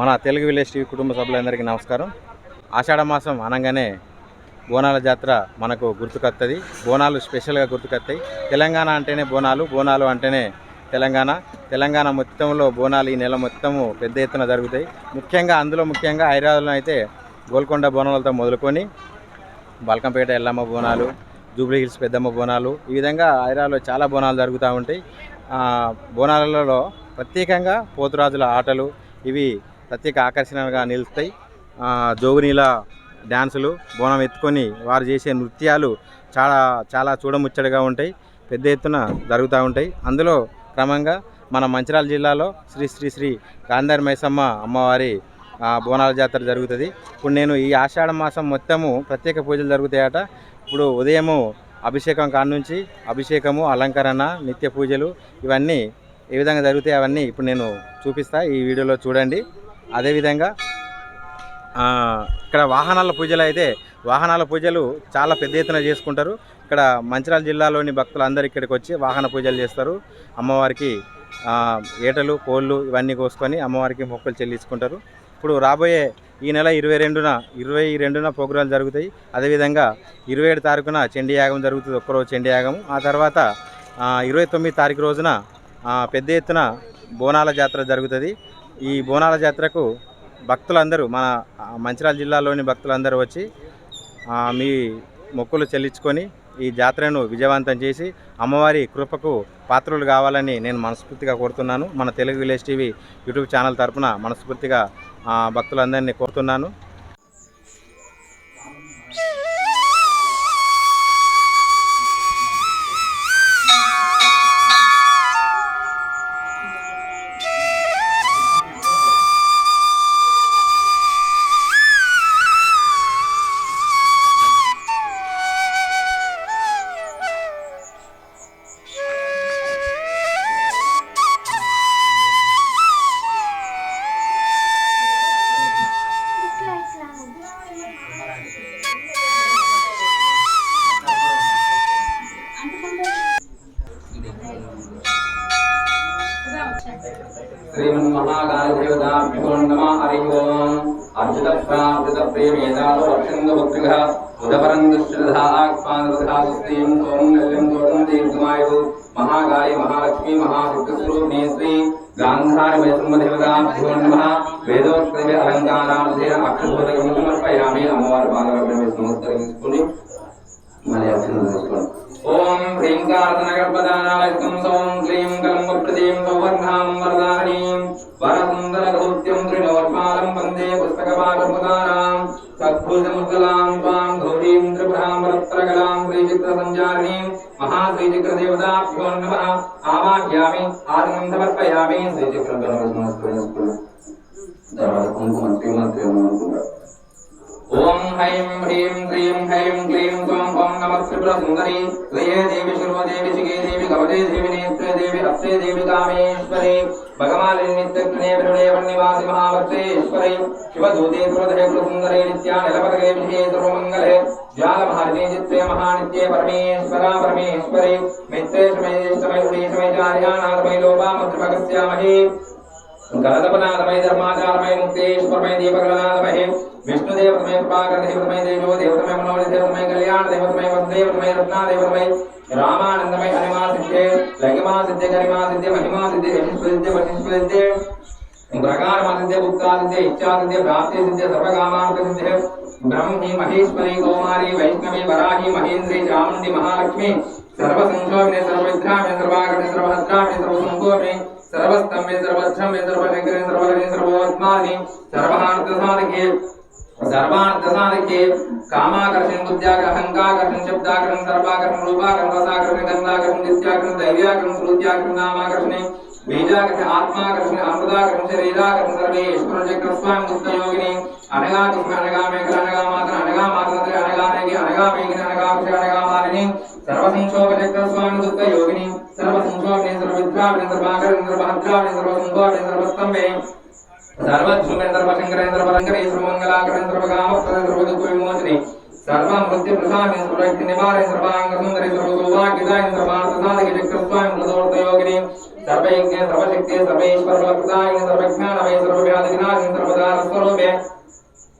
మన Telugu village TV కుటుంబ సభ్యులందరికీ నమస్కారం. ఆషాఢ మాసం అనగానే బోనాల జాతర మనకు గుర్తుకొస్తుంది బోనాలు స్పెషల్గా గుర్తుకొస్తాయి తెలంగాణ అంటేనే బోనాలు బోనాలు అంటేనే తెలంగాణ. తెలంగాణ మొత్తంలో బోనాలు ఈ నెల మొత్తము పెద్ద ఎత్తున జరుగుతాయి. ముఖ్యంగా అందులో ముఖ్యంగా హైదరాబాద్లో అయితే గోల్కొండ బోనాలతో మొదలుకొని బల్కంపేట ఎల్లమ్మ బోనాలు జూబ్లీ హిల్స్ పెద్దమ్మ బోనాలు ఈ విధంగా హైదరాబాద్లో చాలా బోనాలు జరుగుతూ ఉంటాయి. బోనాలలో ప్రత్యేకంగా పోతురాజుల ఆటలు ఇవి ప్రత్యేక ఆకర్షణగా నిలుస్తాయి. జోగునీల డ్యాన్సులు బోనం ఎత్తుకొని వారు చేసే నృత్యాలు చాలా చాలా చూడముచ్చటగా ఉంటాయి. పెద్ద ఎత్తున జరుగుతూ ఉంటాయి. అందులో క్రమంగా మన మంచిర్యాల జిల్లాలో శ్రీ శ్రీ శ్రీ గాంధారి మైసమ్మ అమ్మవారి బోనాల జాతర జరుగుతుంది. ఇప్పుడు నేను ఈ ఆషాఢ మాసం మొత్తము ప్రత్యేక పూజలు జరుగుతాయట. ఇప్పుడు ఉదయము అభిషేకం కాడ నుంచి అభిషేకము అలంకరణ నిత్య పూజలు ఇవన్నీ ఏ విధంగా జరుగుతాయి అవన్నీ ఇప్పుడు నేను చూపిస్తా. ఈ వీడియోలో చూడండి. అదేవిధంగా ఇక్కడ వాహనాల పూజలు అయితే వాహనాల పూజలు చాలా పెద్ద ఎత్తున చేసుకుంటారు. ఇక్కడ మంచిర్యాల జిల్లాలోని భక్తులు అందరు ఇక్కడికి వచ్చి వాహన పూజలు చేస్తారు. అమ్మవారికి ఏటలు కోళ్ళు ఇవన్నీ కోసుకొని అమ్మవారికి మొక్కలు చెల్లించుకుంటారు. ఇప్పుడు రాబోయే ఈ నెల ఇరవై రెండున ఇరవై రెండున ప్రోగ్రాలు జరుగుతాయి. అదేవిధంగా ఇరవై ఏడు తారీఖున చండీ యాగం జరుగుతుంది ఒక్కరోజు చండీ యాగం ఆ తర్వాత ఇరవై తొమ్మిది తారీఖు రోజున పెద్ద ఎత్తున బోనాల జాతర జరుగుతుంది. ఈ బోనాల జాతరకు భక్తులందరూ మన ఆ, మంచిర్యాల జిల్లాలోని భక్తులందరూ వచ్చి మీ మొక్కులు చెల్లించుకొని ఈ జాతరను విజయవంతం చేసి అమ్మవారి కృపకు పాత్రలు కావాలని నేను మనస్ఫూర్తిగా కోరుతున్నాను. మన Telugu village TV YouTube channel తరపున మనస్ఫూర్తిగా భక్తులందరినీ కోరుతున్నాను. ചക്രന്ദുക്രഹ ഉദപരന്ദുശ്രധാക്ഷ്മാനൃധാതുസ്ത്രീം ത്വം നല്യം ത്വം ദീർഘമായു മഹാകാളി മഹാലക്ഷ്മി മഹാവിഗ്രസ്വരൂപിണീ ശ്രീ ഗാന്ധാരമേശ്വരദേവതാഭ്യോ നമ വേദോക്തവ്യ അലങ്കാരാർത്ഥേ അക്ഷരബോധകം സമർപ്പയാമി അമ്മവാർ പാദവട്ടമേ സമസ്തരിച്ചുకొని మళ్ళీ అర్చన చేసుకోండి ఓం హ్రీం కార్తనగర్భదానాలయం సౌం క్లీం కలం ప్రదీం సౌవర్ణాం వరదాహణీం వరసుందరధూత్యం త్రినోర్మాలం వందే పుస్తకపాఠముదారాం సద్భుజముద్గలాం త్వాం గౌరీం త్రిపురాం వరత్రగలాం శ్రీచిత్రసంచారిణీం. మహాశ్రీచక్రదేవతాభ్యో నమః ఆవాహ్యామి ఆసనం సమర్పయామి శ్రీచక్ర తర్వాత కుంకుమ శ్రీమంత్రి అనుకుంటారు ఓం హైం హ్రీం క్లీం హైం క్లీం త్వం ఓం నమః త్రిపుర సుందరి శ్రియే దేవి శిరోదేవి శిఖే దేవి కవచే దేవి నేత్రే దేవి అప్సే దేవి కామేశ్వరి భగవాని నిత్యగ్నే విరుణే వన్నివాసి మహావర్తేశ్వరి శివదూతే త్రుదహే సుందరే నిత్యా నిలపదగే విజయే సర్వమంగళే జాలమహర్ణే చిత్రే మహానిత్యే పరమేశ్వర పరమేశ్వరి మిత్రే సమయ సమయ ఉడే సమయ చార్యానాథమయ లోపాముద్రమగస్యామహే ధర్మాచారమై ముక్తేశ్వరమై ముక్తేశ్వరమయ విష్ణుదేవతమై ప్రభాకర దేవతమై దేవో దేవతమై మనోహర దేవతమై కళ్యాణ దేవతమయ వసుదేవతమయ రత్నాదేవతమయ రామానందమై హనిమా సిద్ధే లగిమా సిద్ధే గరిమా సిద్ధే మహిమా సిద్ధే యశస్వ సిద్ధే వశిష్ఠ సిద్ధే ప్రకారమ సిద్ధే గుప్తా సిద్ధే ఇచ్చా ప్రాప్తి సిద్ధే సర్వకామార్థ బ్రహ్మి మహేశ్వరి కౌమారి వైష్ణవి వరాహి మహేంద్రి చాముండి మహాలక్ష్మి సర్వసంక్షోభిని సర్వవిద్రామి సర్వాగతి సర్వహస్రామి సర్వసంకోభిని सर्वस्तम्भे सर्वक्षमे सर्वशंकरे सर्वगणे सर्वोत्मानि सर्वार्थसाधके सर्वार्थसाधके कामाकर्षण बुद्ध्याग्रहङ्काकर्षण शब्दाकर्षण सर्वाकर्षण रूपाकर्षण रसाकर्षण गंधाकर्षण नित्याकर्षण दैव्याकर्षण श्रुत्याकर्षण नामाकर्षण बीजाकर्षण आत्माकर्षण अमृताकर्षण शरीराकर्षण सर्वे ईश्वरचक्रस्वामि मुक्तयोगिनि अनगा कृष्ण अनगा मेघल अनगा मात्र अनगा मात्र अनगा मेघि अनगा मेघिन अनगा अनगा मालिनि सर्वसंक्षोभचक्रस्वामि दुःखयोगिनि అనగా కృష్ణ అనగా మాలిని సర్వశక్తి సర్వేశ్వర సర్వజ్ఞానమయ సర్వవ్యాధి వినాశిని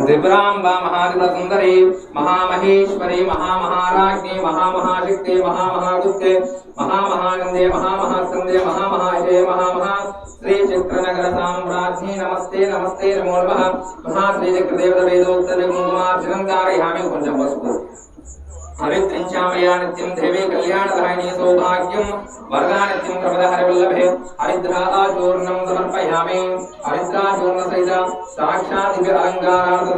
త్రిపురాంబ మహాత్మసుందరి మహామహేశ్వరి మహామహారాజ్ఞి మహామహాశక్తి మహామహాగుప్తే మహామహానందే మహామహాస్కందే మహామహాశే మహామహా శ్రీచక్రనగర సామ్రాజ్ఞి నమస్తే నమస్తే నమో నమ మహాశ్రీచక్రదేవత వేదోత్తర కుంకుమార్చనం కారయామి కొంచెం వస్తుంది హరిద్రించామయా నిత్యం దేవే కళ్యాణదాయిని సౌభాగ్యం. వర్గానిత్యం ప్రమదహరివల్లభే హరిద్రాచూర్ణం సమర్పయామి. హరిద్రాచూర్ణ సహిత సాక్షాత్ దివ్య అలంకారార్థ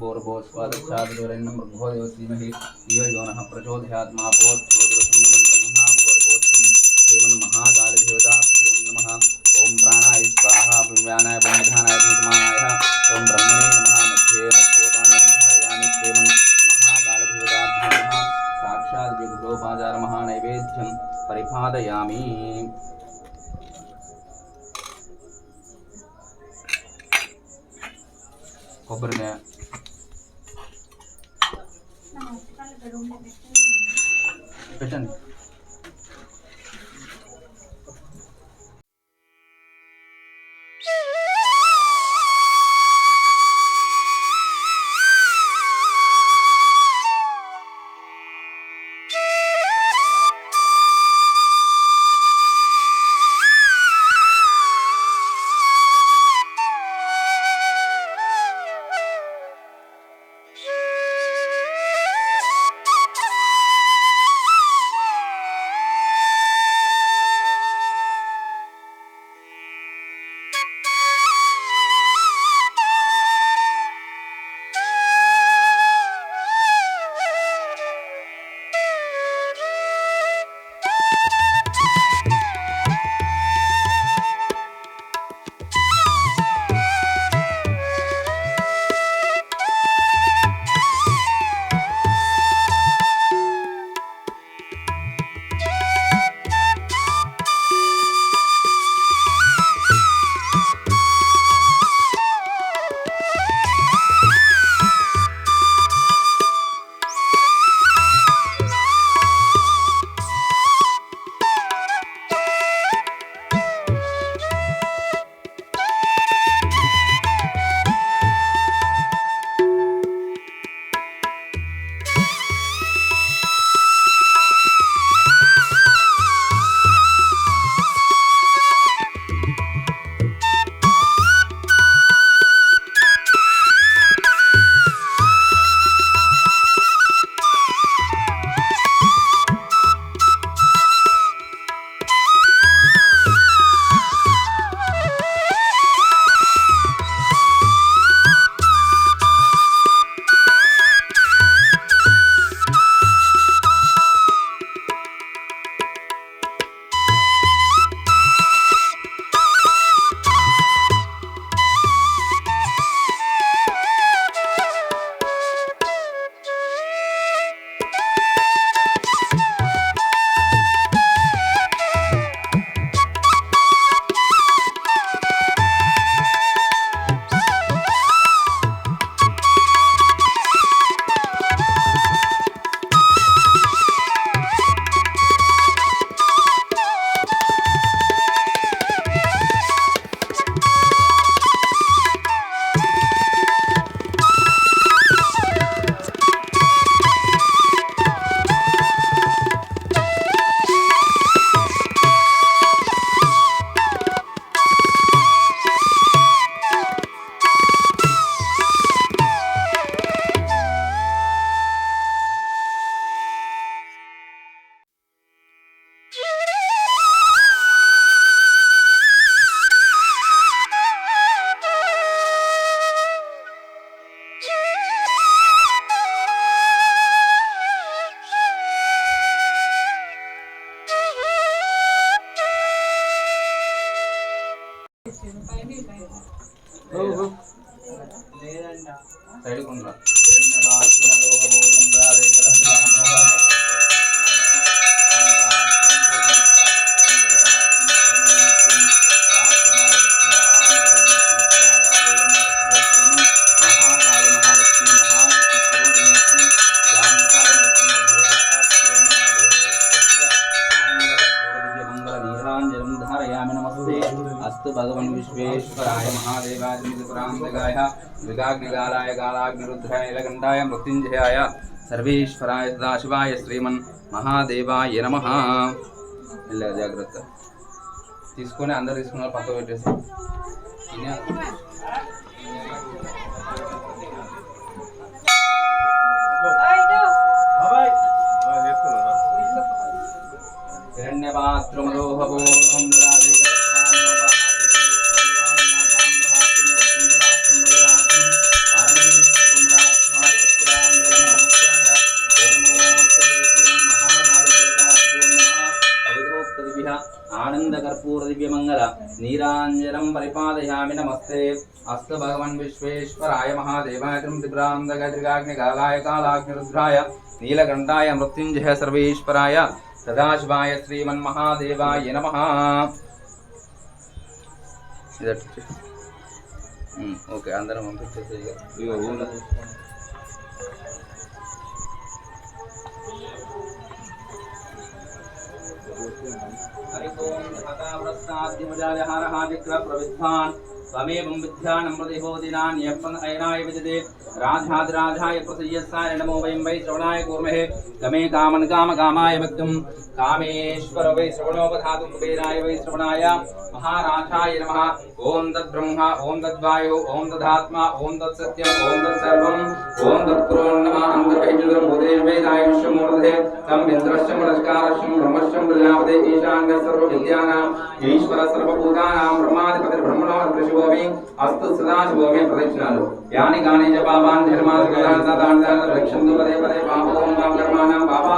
భోర్భోస్వాదచాదురేణ మృగోదేవ శ్రీమహి ఇవ యోనః ప్రచోదయాత్ మాపోద్యోతిరసమ్మతం బ్రహ్మా భోర్భోస్వం శ్రీమన్ మహాకాళదేవతాభ్యో నమః ఓం ప్రాణాయ స్వాహా పుణ్యానాయ పుణ్యధానాయ పుణ్యమానాయ ఓం బ్రహ్మణే నమః మధ్యే మధ్యే పాణ్యం ధారయామి శ్రీమన్ మహాకాళదేవతాభ్యో నమః సాక్షాత్ విభుడోపాచార మహానైవేద్యం పరిపాదయామి కొబ్బరికాయ 일단 కొండ్రా ధారయామి భగవన్ విశ్వేశ్వరాయ మహాదేవాయ త్రిపురాంతకాయ మృగాగ్నిగాలాయ గాలాగ్నిరుద్రాయ నీలకంఠాయ మృత్యుంజయాయ సర్వేశ్వరాయ సదాశివాయ శ్రీమన్ మహాదేవాయ నమ ఇలా జాగ్రత్త తీసుకొని అందరు తీసుకున్నారు పక్క పెట్టేసి తినే- హిరణ్యపాత్రమలోహపూర్వం ఆనందకర్పూర దివ్యమంగళ నీరాంజనం పరిపాదయామి నమస్తే అస్తు భగవన్ విశ్వేశ్వరాయ మహాదేవాయ త్రిపురాంతగత్రిగాగ్నికాలాయ కాలాగ్నిరుద్రాయ నీలకంఠాయ మృత్యుంజయ సర్వేశ్వరాయ సదాశివాయ శ్రీమన్మహాదేవాయ నమ ఓకే అందరం పంపించేసి ఇక. ఇగో हरिओं हताव्रताद्युमजाविहारहादिक्रप्रविद्धान् त्वमेवं विद्यानमृतिहोदिनान्यपन् ऐनाय विजते नमो वयं वै श्रवणाय कूर्महे कामन काम कामाय भक्तुं कामेश्वर वै श्रवणोपधातुं कुबेराय वै శ్రవణాయ మహారాజాయ నమః ఓం తద్బ్రహ్మ ఓం తద్వాయు ఓం తదాత్మ ఓం తత్సత్యం ఓం తత్సర్వం ఓం తత్పురోన్నమ అంతర్వైజుదం భూదేవేదాయ విశ్వమూర్ధే తం ఇంద్రశ్చ నమస్కారశ్చం బ్రహ్మశ్యం ప్రజాపతే ఈశాన్య సర్వ విద్యానాం ఈశ్వర సర్వభూతానాం. బ్రహ్మాధిపతి బ్రహ్మణో శివోమి అస్తు సదాశివోమి ప్రదక్షిణాలు. యాని గాని చ పాపాన్ ధర్మాన్ కళాన్ రక్షంతు పదే పదే పాపోం పాపకర్మాణం పాపా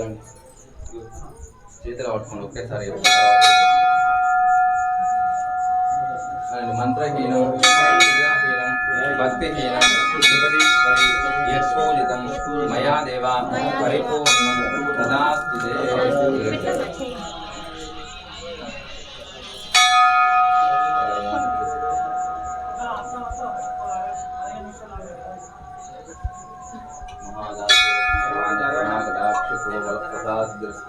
వదలండి చేతిలో పట్టుకోండి ఒకేసారి అండ్ మంత్రహీనం విద్యాహీనం భక్తిహీనం జగదీశ్వరి యశోజితం మయా దేవ పరిపూర్ణం తదాస్తు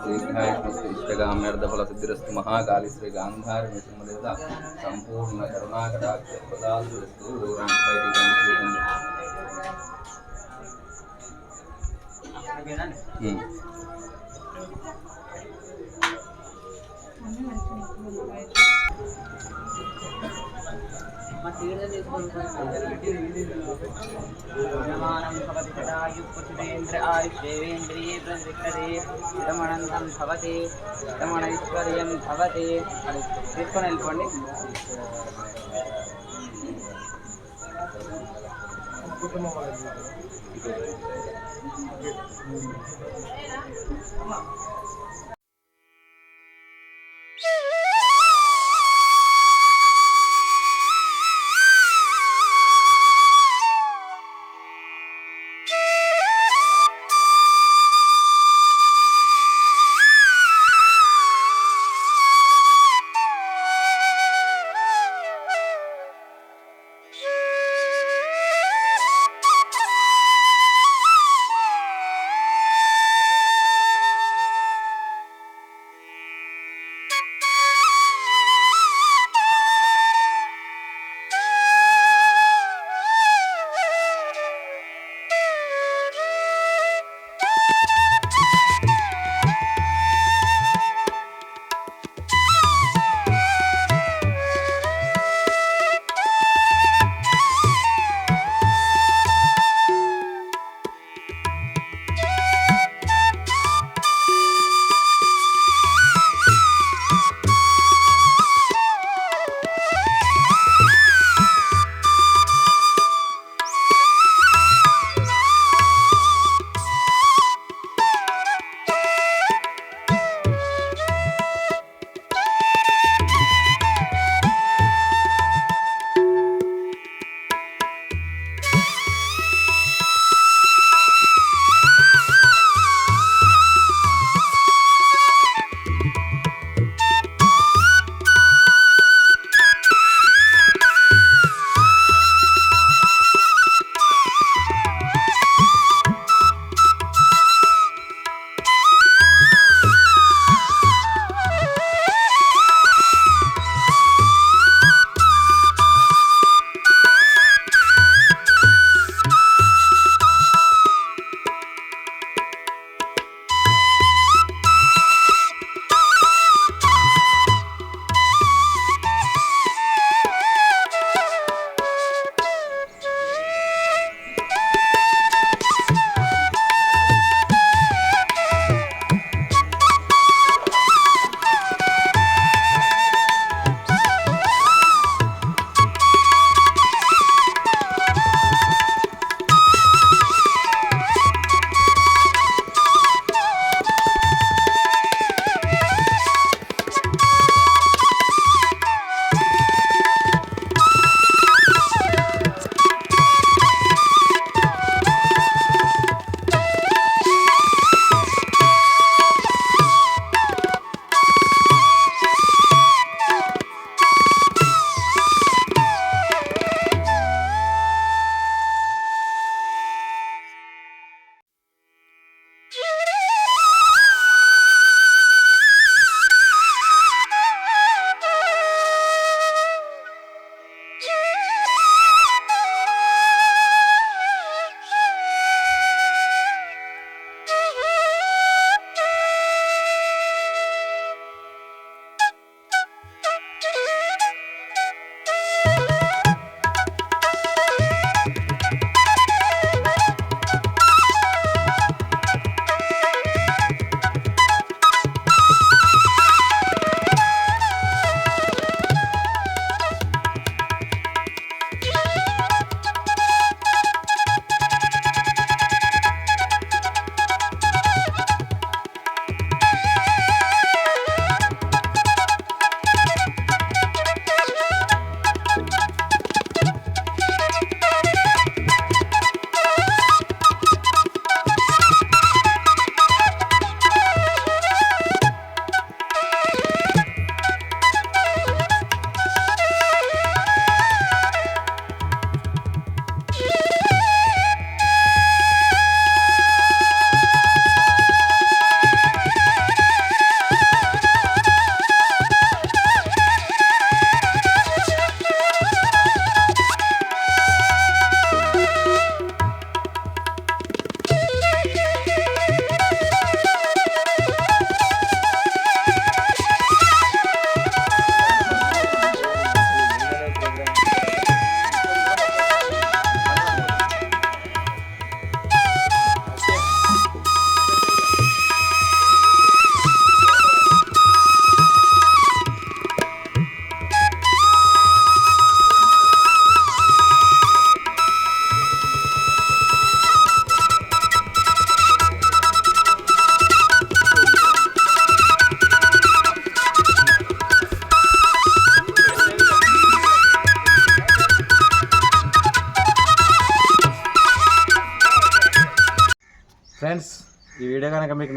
ಶ್ರೀಘಾಮ್ಯರ್ಧಫಲ ಸಿದ್ಧಿರಸ್ತು ಮಹಾಕಾಲಿ ಶ್ರೀ ಗಾಂಧಾರಿ ಮೇಷಮದೇವತ ಸಂಪೂರ್ಣ ಕರುಣಾಕಟಾಕ್ಷ ಪದಾಲ್ಪಡಿಸ್ತು ಹ್ಞೂ Thank you. ేంద్ర ఆయుష్ేంద్రియే ప్రతిష్టతే ఇదమనంతం భవతి ఇదమణ ఐశ్వర్యం భవతి అది తీసుకొని వెళ్ళిపోండి. కుటుంబం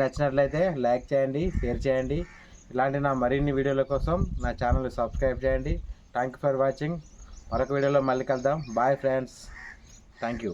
నచ్చినట్లయితే లైక్ చేయండి షేర్ చేయండి. ఇలాంటి నా మరిన్ని వీడియోల కోసం నా ఛానల్ సబ్స్క్రైబ్ చేయండి. థ్యాంక్ యూ ఫర్ వాచింగ్ మరొక వీడియోలో మళ్ళీ కలుద్దాం. Bye friends thank you